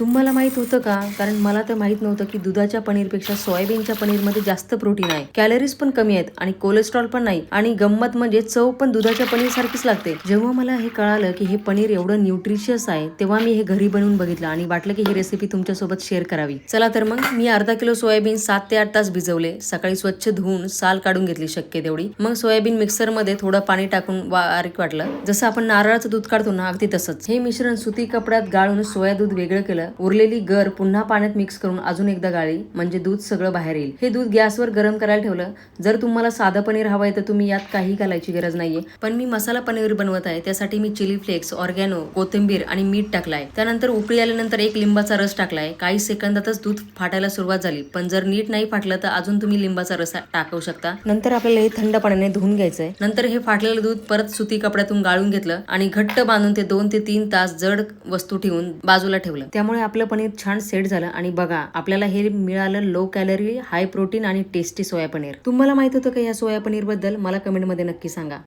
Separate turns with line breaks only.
तुम्हाला माहीत होतं का? कारण मला तर माहीत नव्हतं की दुधाच्या पनीरपेक्षा सोयाबीनच्या पनीरमध्ये जास्त प्रोटीन आहे. कॅलरीज पण कमी आहेत आणि कोलेस्ट्रॉल पण नाही. आणि गंमत म्हणजे चव पण दुधाच्या पनीर सारखीच लागते. जेव्हा मला हे कळालं की हे पनीर एवढं न्यूट्रिशियस आहे तेव्हा मी हे घरी बनवून बघितलं आणि वाटलं की ही रेसिपी तुमच्यासोबत शेअर करावी. चला तर मग मी अर्धा किलो सोयाबीन सात ते आठ तास भिजवले. सकाळी स्वच्छ धुवून साल काढून घेतली शक्य तेवढी. मग सोयाबीन मिक्सरमध्ये थोडं पाणी टाकून बारीक वाटलं. जसं आपण नारळाचं दूध काढतो ना अगदी तसंच. हे मिश्रण सुती कपड्यात गाळून सोया दूध वेगळं केलं. उरलेली गर पुन्हा पाण्यात मिक्स करून अजून एकदा गाळी म्हणजे दूध सगळं बाहेर येईल. हे दूध गॅसवर गरम करायला ठेवलं जर तुम्हाला साधं पनीर हवंय तर तुम्ही यात काही घालायची गरज नाहीये. पण मी मसाला पनीर बनवत आहे त्यासाठी मी चिली फ्लेक्स ऑर्गॅनो कोथिंबीर आणि मीठ टाकलाय. त्यानंतर उकळी आल्यानंतर एक लिंबाचा रस टाकलाय. काही सेकंदातच दूध फाटायला सुरुवात झाली. पण जर नीट नाही फाटलं तर अजून तुम्ही लिंबाचा रस टाकू शकता. नंतर आपल्याला हे थंड पाण्याने धुवून घ्यायचंय. नंतर हे फाटलेलं दूध परत सुती कपड्यातून गाळून घेतलं आणि घट्ट बांधून ते दोन ते तीन तास जड वस्तू ठेवून बाजूला ठेवलं. त्यामुळे आपलं पनीर छान सेट झालं. आणि बघा आपल्याला हे मिळालं लो कॅलरी हाय प्रोटीन आणि टेस्टी सोया पनीर. तुम्हाला माहीत होतं का या सोया पनीरबद्दल मला कमेंटमध्ये नक्की सांगा.